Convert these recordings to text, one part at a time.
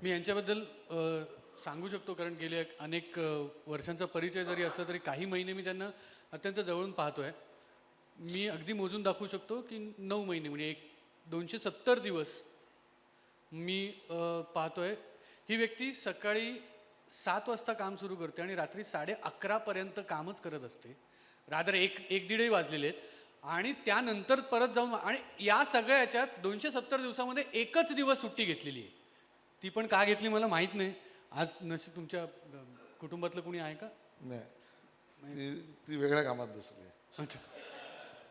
मी यांच्याबद्दल सांगू शकतो कारण गेले अनेक वर्षांचा परिचय जरी असला तरी काही महिने मी त्यांना अत्यंत जवळून पाहतो आहे मी अगदी मोजून दाखवू शकतो की नऊ महिने म्हणजे एक दोनशे सत्तर दिवस मी पाहतो आहे ही व्यक्ती सकाळी सात वाजता काम सुरू करते आणि रात्री साडे अकरापर्यंत कामच करत असते. रादर एक एक दीडही वाजलेले आहेत. आणि त्यानंतर परत जाऊन आणि या सगळ्याच्यात दोनशे सत्तर दिवसामध्ये एकच दिवस सुट्टी घेतलेली आहे. ती पण का घेतली मला माहीत नाही. आज नशीब तुमच्या कुटुंबातलं कोणी आहे का? नाही. ती ती वेगळ्या कामात बसली. आहे. अच्छा.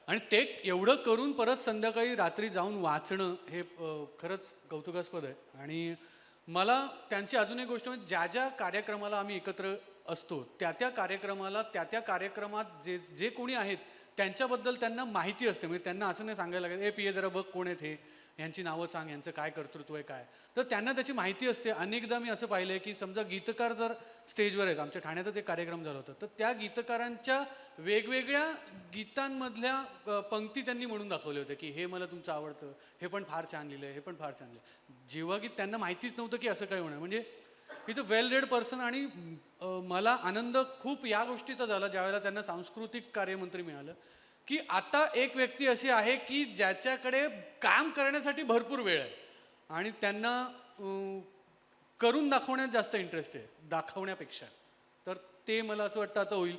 आणि ते एवढं करून परत संध्याकाळी रात्री जाऊन वाचणं हे अ, खरंच कौतुकास्पद आहे. आणि मला त्यांची अजून एक गोष्ट म्हणजे ज्या ज्या कार्यक्रमाला आम्ही एकत्र असतो त्या त्या कार्यक्रमाला त्या त्या कार्यक्रमात जे जे कोणी आहेत त्यांच्याबद्दल त्यांना माहिती असते. म्हणजे त्यांना असं नाही सांगायला लागेल ए पी ए जरा बघ कोण आहेत हे. यांची नावं सांग यांचं काय कर्तृत्व आहे काय? तर त्यांना त्याची माहिती असते. अनेकदा मी असं पाहिलं आहे की समजा गीतकार जर स्टेजवर आहेत आमच्या ठाण्यातच एक कार्यक्रम झाला होता तर त्या गीतकारांच्या वेगवेगळ्या गीतांमधल्या पंक्ती त्यांनी म्हणून दाखवले होते की हे मला तुमचं आवडतं हे पण फार छान लिहिलं हे पण फार छान लिहिलं जेव्हा की त्यांना माहितीच नव्हतं की असं काय होणार. म्हणजे is a well read person आणि मला आनंद खूप या गोष्टीचा झाला ज्यावेळेला त्यांना सांस्कृतिक कार्यमंत्री मिळालं. की आता एक व्यक्ती अशी आहे की ज्याच्याकडे काम करण्यासाठी भरपूर वेळ आहे आणि त्यांना करून दाखवण्यात जास्त इंटरेस्ट आहे दाखवण्यापेक्षा. तर ते मला असं वाटतं आता होईल.